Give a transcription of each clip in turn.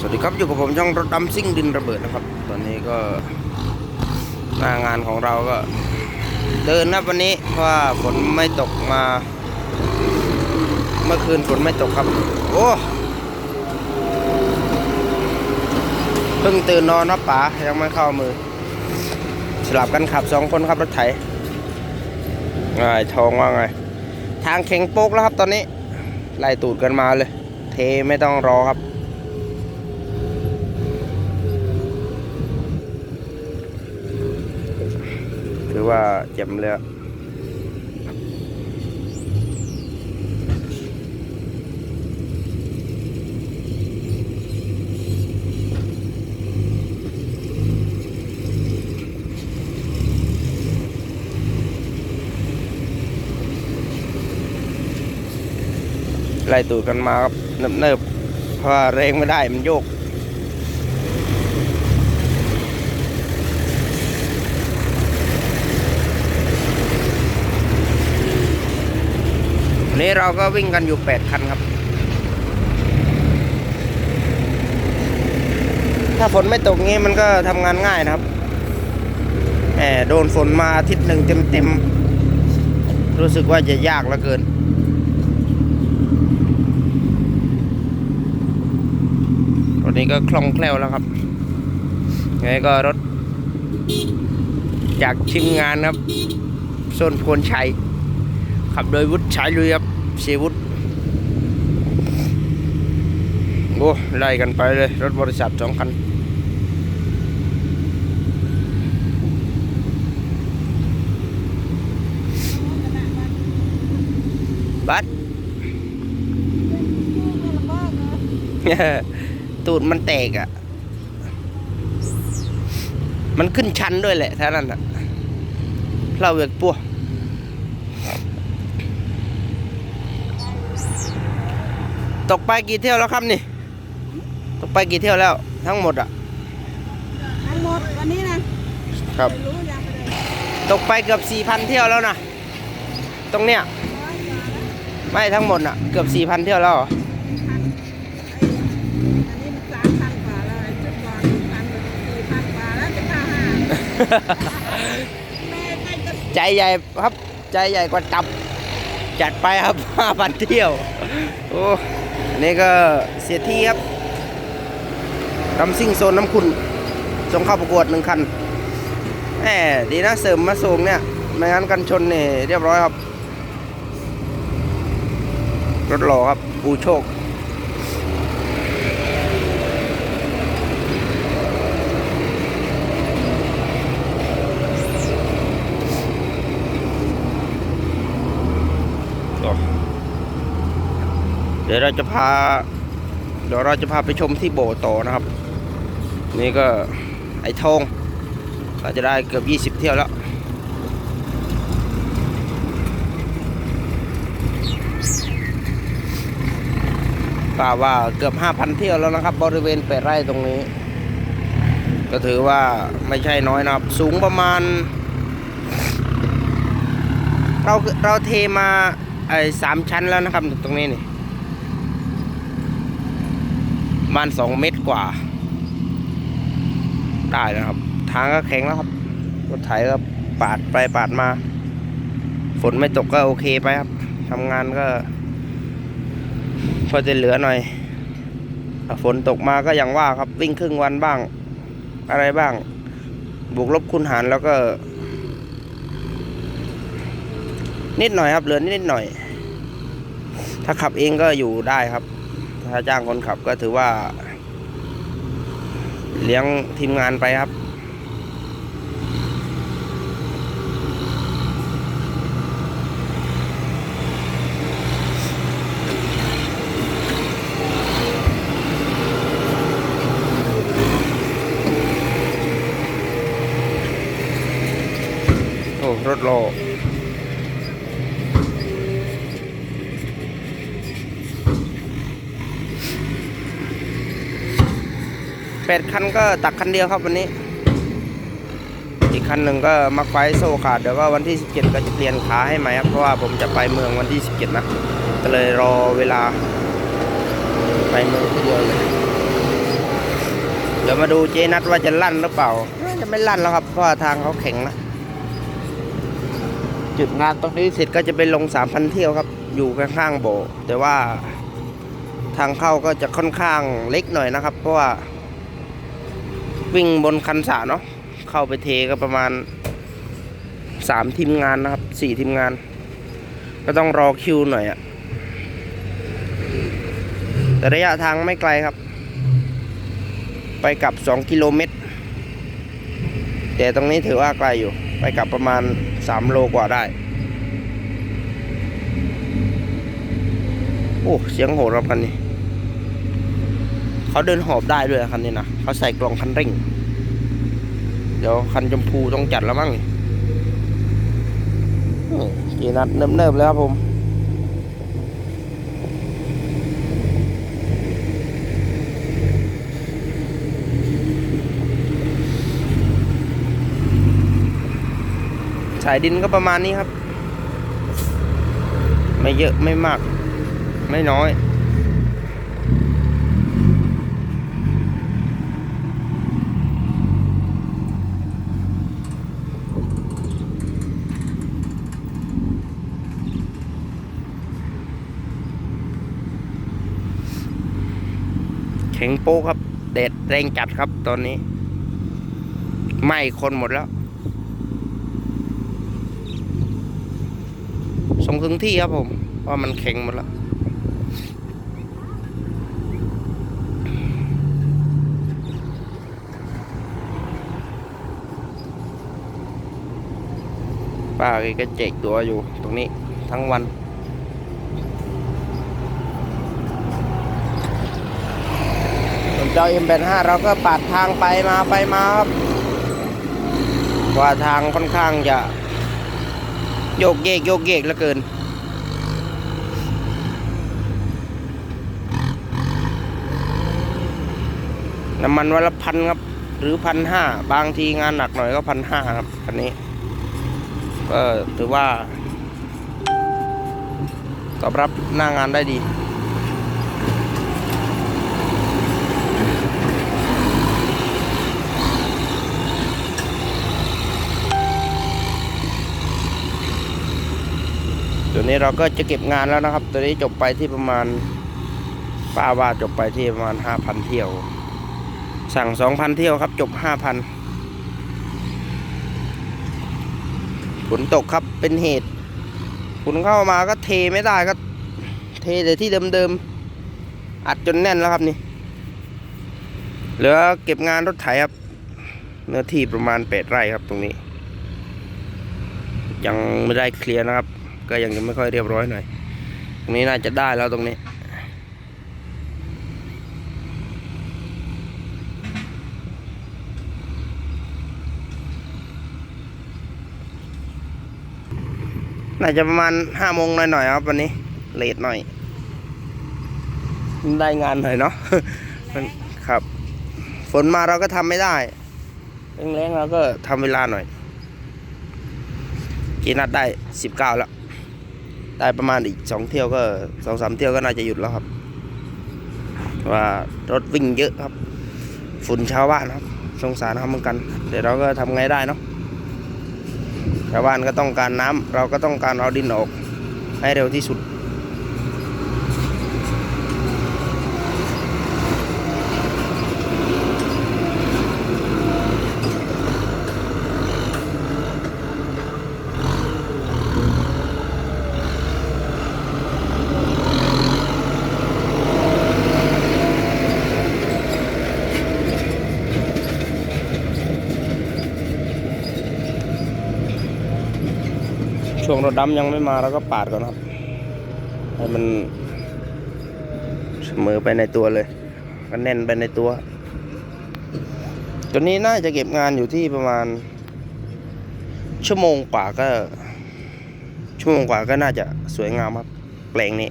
สวัสดีครับอยู่กับผมช่องรถดำซิ่งดินระเบิดนะครับ ตอนนี้ก็หน้างานของเราก็ เดินนะวันนี้เพราะว่าฝนไม่ตกมา เมื่อคืนฝนไม่ตกครับ โอ้เพิ่งตื่นนอนนะป๋ายังไม่เข้ามือ สลับกันขับสองคนครับรถไถไงทองว่าไง ทางแข็งโป๊กแล้วครับตอนนี้ไล่ตูดกันมาเลย เทไม่ต้องรอครับ ว่าเจ็บเลยไล่ตูดกันมาครับเนิบๆเพราะว่าเร่งไม่ได้มันโยก วันนี้เราก็วิ่งกันอยู่ 8 คันครับ ถ้าฝนไม่ตกงี้มันก็ทำงานง่ายนะครับแหมโดนฝนมาอาทิตย์หนึ่งเต็มๆ รู้สึกว่าจะยากเหลือเกินวันนี้ก็คล่องแคล่วแล้วครับไงก็รถจากทีมงานครับโซนพลชัย ขับโดยวุฒิฉายลุยครับเสียวุฒิโอ้ไล่กันไปเลย รถบริษัทสองคันบัสตูดมันแตกอะ มันขึ้นชั้นด้วยแหละท่านั้นอะเราเวกปัว ตกไปกี่เที่ยวแล้วครับนี่ ตกไปกี่เที่ยวแล้ว ทั้งหมดอะ ทั้งหมดวันนี้นะครับไม่รู้ยังไม่ได้ตกไปเกือบสี่พันเที่ยวแล้วนะตรงเนี้ยร้อยกว่าแล้วไม่ทั้งหมดอะ เกือบสี่พันเที่ยวแล้วเหรอพันไอ้อันนี้มันสามพันกว่าแล้วไอ้จุดก่อนพันสี่พันกว่าแล้วจะเข้าห้าแม่ใกล้จะใจใหญ่ครับ ใจใหญ่กว่าจับ จัดไปครับห้าพันเที่ยว โอ้ อันนี่ก็เสียที่ครับทำซิ่งโซนน้ำขุนส่งเข้าประกวดหนึ่งคันแหมดีนะเสริมมาส่งเนี่ยไม่งั้นกันชนเนี่ยเรียบร้อยครับ รถหล่อครับ อูโชค เดี๋ยวเราจะพา เดี๋ยวเราจะพาไปชมที่โบว์ต่อนะครับ นี่ก็ไอ้ทองเราจะได้เกือบ 20 เที่ยวแล้วกล่าวว่าเกือบ 5,000 เที่ยวแล้วนะครับ บริเวณแปดไร่ตรงนี้ ก็ถือว่าไม่ใช่น้อยนะครับ สูงประมาณ เราเราเทมาไอ้สามชั้นแล้วนะครับตรงนี้นี่ประ มาณสองเมตรกว่า ได้แล้วครับ ทางก็แข็งแล้วครับรถไถก็ปาดไปปาดมา ฝนไม่ตกก็โอเคไปครับทำงานก็พอจะเหลือหน่อยฝนตกมาก็อย่างว่าครับวิ่งครึ่งวันบ้าง อะไรบ้าง บวกลบคูณหารแล้วก็ นิดหน่อยครับเหลือนิดหน่อย ถ้าขับเองก็อยู่ได้ครับ ถ้าจ้างคนขับก็ถือว่า เลี้ยงทีมงานไปครับ โอ้ รถโล แปดคันก็ตักคันเดียวครับวันนี้ อีกคันหนึ่งก็มักไฟโซ่ขาดเดี๋ยวก็วันที่ 17 ก็จะเปลี่ยนขาให้ใหม่ครับเพราะว่าผมจะไปเมืองวันที่ 17 นะก็เลยรอเวลา ไปเมืองเดียวเลยเดี๋ยวมาดูเจนัทว่าจะลั่นหรือเปล่าจะไม่ลั่นแล้วครับเพราะว่าทางเขาแข็งนะจุดงานตรงนี้เสร็จก็จะไปลงสามพันเที่ยวครับ อยู่ข้างๆโบ แต่ว่าทางเข้าก็จะค่อนข้างเล็กหน่อยนะครับ เพราะว่า วิ่งบนคันสาเนาะเข้าไปเทก็ประมาณสามทีมงานนะครับสี่ทีมงาน ก็ต้องรอคิวหน่อยอะแต่ระยะทางไม่ไกลครับ ไปกลับ2กิโลเมตร แต่ตรงนี้ถือว่าไกลอยู่ ไปกลับประมาณ3โลกว่าได้ โอ้ เสียงโหดรับคันนี้ เขาเดินหอบได้ด้วยคันนี้นะเขาใส่กล่องคันเร่ง เดี๋ยวคันชมพูต้องจัดแล้วมั้งกี่นัดเนิบๆแล้วครับผมสายดินก็ประมาณนี้ครับ ไม่เยอะไม่มาก ไม่น้อย แข็งโป๊ครับเด็ดแรงจัดครับตอนนี้ไหม้คนหมดแล้ว ส่งถึงที่ครับผมเพรามันแข็งหมดแล้วป้าแกก็เจกตัวอยู่ตรงนี้ทั้งวัน ส่วนเจ้า M85 เราก็ปาดทางไปมาไปมาครับว่าทางค่อนข้างจะ โยกเยกโยกเยกเหลือเกิน น้ำมันวันละพันครับ หรือพันห้าบางทีงานหนักหน่อยก็พันห้าครับคันนี้ ก็ถือว่า ตอบรับหน้างานได้ดี นี้เราก็จะเก็บงานแล้วนะครับ ตัวนี้จบไปที่ประมาณป้าว่าจบไปที่ประมาณห้าพันเที่ยว สั่งสองพันเที่ยวครับ จบห้าพันฝนตกครับเป็นเหตุฝนเข้ามาก็เทไม่ได้ก็ เทแต่ที่เดิมๆอัดจนแน่นแล้วครับนี่เหลือเก็บงานรถไถครับ เนื้อที่ประมาณแปดไร่ครับตรงนี้ ยังไม่ได้เคลียร์นะครับ ก็ยังไม่ค่อยเรียบร้อยหน่อย ตรงนี้น่าจะได้แล้วตรงนี้ น่าจะประมาณห้าโมงหน่อยๆครับวันนี้เลทหน่อย ได้งานหน่อยเนาะมันครับ ฝนมาเราก็ทำไม่ได้แรงๆเราก็ทำเวลาหน่อย กีนัดได้สิบเก้าแล้ว ได้ประมาณอีกสองเที่ยวก็สองสามเที่ยวก็น่าจะหยุดแล้วครับ ว่ารถวิ่งเยอะครับ ฝุ่นชาวบ้านครับ สงสารเขาเหมือนกัน เดี๋ยวเราก็ทำไงได้เนาะชาวบ้านก็ต้องการน้ำเราก็ต้องการเอาดินออก ให้เร็วที่สุด ช่วงรถดำยังไม่มาเราก็ปาดก่อนครับให้มันเสมอไปในตัวเลยก็แน่นไปในตัว ตัวนี้น่าจะเก็บงานอยู่ที่ประมาณ ชั่วโมงกว่าก็ ชั่วโมงกว่าก็น่าจะสวยงามครับแปลงนี้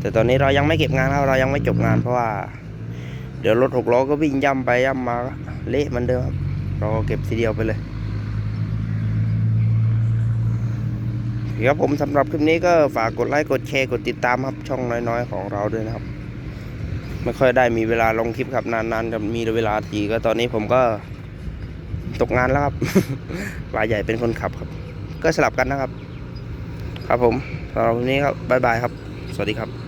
แต่ตอนนี้เรายังไม่เก็บงานครับเรายังไม่จบงานเพราะว่า เดี๋ยวรถหกล้อก็วิ่งย่ำไปย่ำมาเละมือนเดิมครับเราก็เก็บทีเดียวไปเลย ครับผมสำหรับคลิปนี้ก็ฝากกดไลค์กดแชร์กดติดตามครับช่องน้อยๆ ของเราด้วยนะครับ ไม่ค่อยได้มีเวลาลงคลิปครับนานๆจะมีเวลาทีก็ตอนนี้ผมก็ตกงานแล้วครับรายใหญ่เป็นคนขับครับ ก็สลับกันนะครับ ครับผมสำหรับวันนี้ครับบ๊ายบายครับ สวัสดีครับ